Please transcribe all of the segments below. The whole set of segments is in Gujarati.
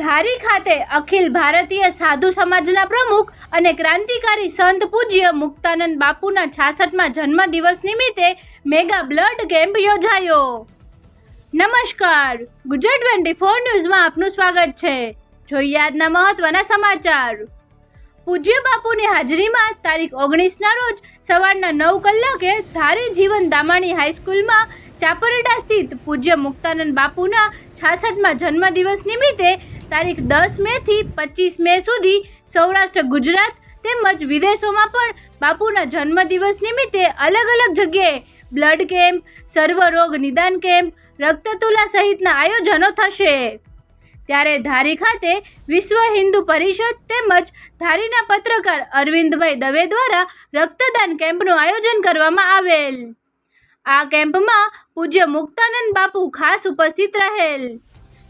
ધારી ખાતે અખિલ ભારતીય સાધુ સમાજના પ્રમુખ અને ક્રાંતિકારી સંત પૂજ્ય મુક્તાનંદ બાપુના છાસઠમાં જન્મદિવસ નિમિત્તે મેગા બ્લડ કેમ્પ યોજાયો. નમસ્કાર. ગુજરાત ટ્વેન્ટી ફોર ન્યૂઝમાં આપનું સ્વાગત છે. જોઈએ આજના મહત્વના સમાચાર. પૂજ્ય બાપુની હાજરીમાં તારીખ ઓગણીસના રોજ સવારના નવ કલાકે ધારી જીવન દામાણી હાઈસ્કૂલમાં ચાપરડા સ્થિત પૂજ્ય મુક્તાનંદ બાપુના છાસઠમાં જન્મદિવસ નિમિત્તે તારીખ દસ મેથી પચીસ મે સુધી સૌરાષ્ટ્ર, ગુજરાત તેમજ વિદેશોમાં પણ બાપુના જન્મદિવસ નિમિત્તે અલગ અલગ જગ્યાએ બ્લડ કેમ્પ સર્વરોગ નિદાન કેમ્પ, રક્તતુલા સહિતના આયોજનો થશે. ત્યારે ધારી ખાતે વિશ્વ હિન્દુ પરિષદ તેમજ ધારીના પત્રકાર અરવિંદભાઈ દવે દ્વારા રક્તદાન કેમ્પનું આયોજન કરવામાં આવેલ. આ કેમ્પમાં પૂજ્ય મુક્તાનંદ બાપુ ખાસ ઉપસ્થિત રહેલ.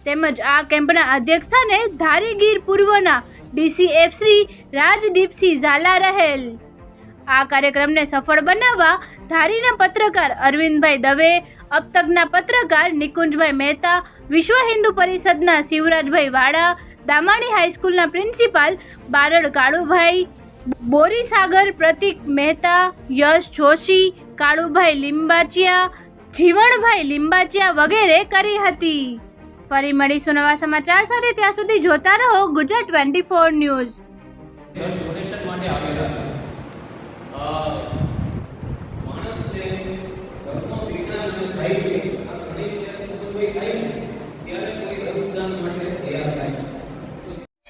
તેમજ આ કેમ્પના અધ્યક્ષસ્થાને ધારી ગીર પૂર્વના ડીસીએફ શ્રી રાજદીપસિંહ ઝાલા રહેલ. આ કાર્યક્રમને સફળ બનાવવા ધારીના પત્રકાર અરવિંદભાઈ દવે, અબતકના પત્રકાર નિકુંજભાઈ મહેતા, વિશ્વ હિન્દુ પરિષદના શિવરાજભાઈ વાડા, દામાણી હાઈસ્કૂલના પ્રિન્સિપાલ બારડ કાળુભાઈ, બોરીસાગર પ્રતિક મહેતા, યશ જોશી, કાળુભાઈ લિંબાચિયા, જીવણભાઈ લિંબાચિયા વગેરે કરી હતી. ફરી મળીશું નવા સમાચાર સાથે. ત્યાં સુધી જોતા રહો ગુજરાત ટ્વેન્ટી ફોર ન્યૂઝ.